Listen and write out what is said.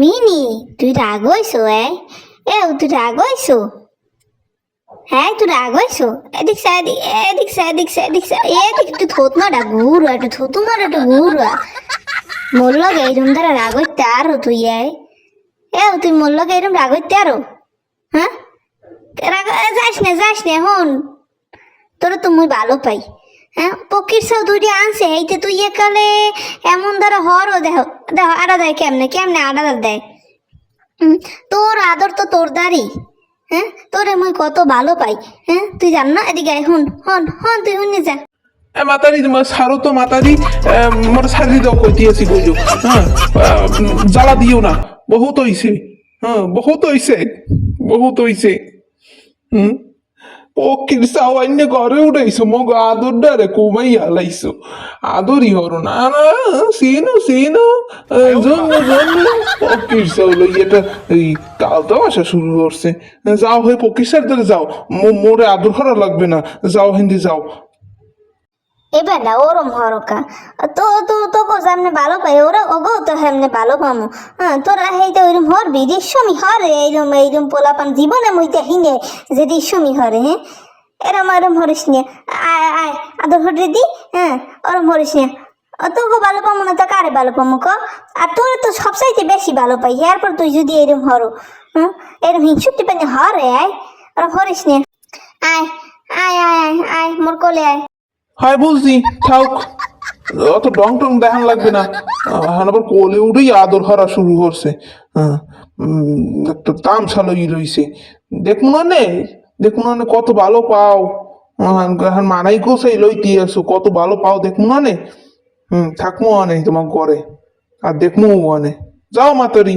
Mini তুই রাগ হইছো এ এ তুই রাগ হইছো হ্যাঁ তুই রাগ হইছো এদিক সা এদিক এদিক সা এদিক সা এদিক সা এদিক তুই থোত মারা ঘুর একটু থুতু মারা একটু ঘুর মোর লগে এইরকম দ্বারা রাগ হইতে আরও তুই এ এ তুই মোর লগে এরকম রাগ হইতে আরও হ্যাঁ রাগ যাস না যাস না হন তোরা তো মুই ভালো পাই হ্যাঁ পকির সব দুইটি আনছে এইতে তুই একালে এমন দ্বারা হরও দেহ দেহ আডা দেয় কেমনে? কেমনে আডা দেয়? তোর আদর তো তোর দাঁড়ি হ্যাঁ? তোরে মুই কত ভালো পাই হ্যাঁ? তুই জান না? এদিকে হুন, হন হন, তুই হুন যা। মাতারি সারো তো মাতারি মোর সারি দাও কই দিয়েছি বুঝো হ্যাঁ? জ্বালা দিও না, বহুত হইছে হ্যাঁ বহুত হইছে বহুত হইছে, হুম? পকির সাও অন্য ঘরে উঠাইছো মগ আদর ডারে কমাই হালাইছো আদরই হরো না না সিনো সিনো জন্য জন্য পকির সাউ এটা এই কাল তো আসা শুরু করছে। যাও হয়ে পকির সার ধরে যাও মো- মোরে আদর করা লাগবে না। যাও হিন্দি যাও। এবার না, ওরম হরকা তো তো তোকে সামনে ভালো পাই, ওরা ওগো তো হেমনে ভালো পামো। হ্যাঁ তোরা হেইতে ওইরম হরবি রিসমি হরে, এইরম এইরম পোলাপান জীবনে মুইতে হিনে, যে রিসমি হরে হ্যাঁ? এরম এরম হরিস নে। আয় আয়, আদর হরে দি হ্যাঁ? ওরম হরিস নে। তোকে ভালো পামো না, তো কারে ভালো পামো ক? আর তোর তো সবসাইতে বেশি ভালো পাই, এরপর তুই যদি এরম হরো হ্যাঁ? এরম হিংসুটি পানি হরে, আয়। ওরম হরিস নে। আয় আয় আয় আয় আয়, মোর কোলে আয়। হয় বুঝছি থাক। অত ডং টং দেখান লাগবে না। এখন আবার কোলে উঠেই আদর হারা শুরু করছে। একটা তামসা লই রইছে। দেখুন নে দেখুন নে কত ভালো পাও। এখন মানাই গোসাই লইতে আসো, কত ভালো পাও দেখুন নে হুম, থাকমো অনে তোমার ঘরে। আর দেখমো অনে যাও মাতারি।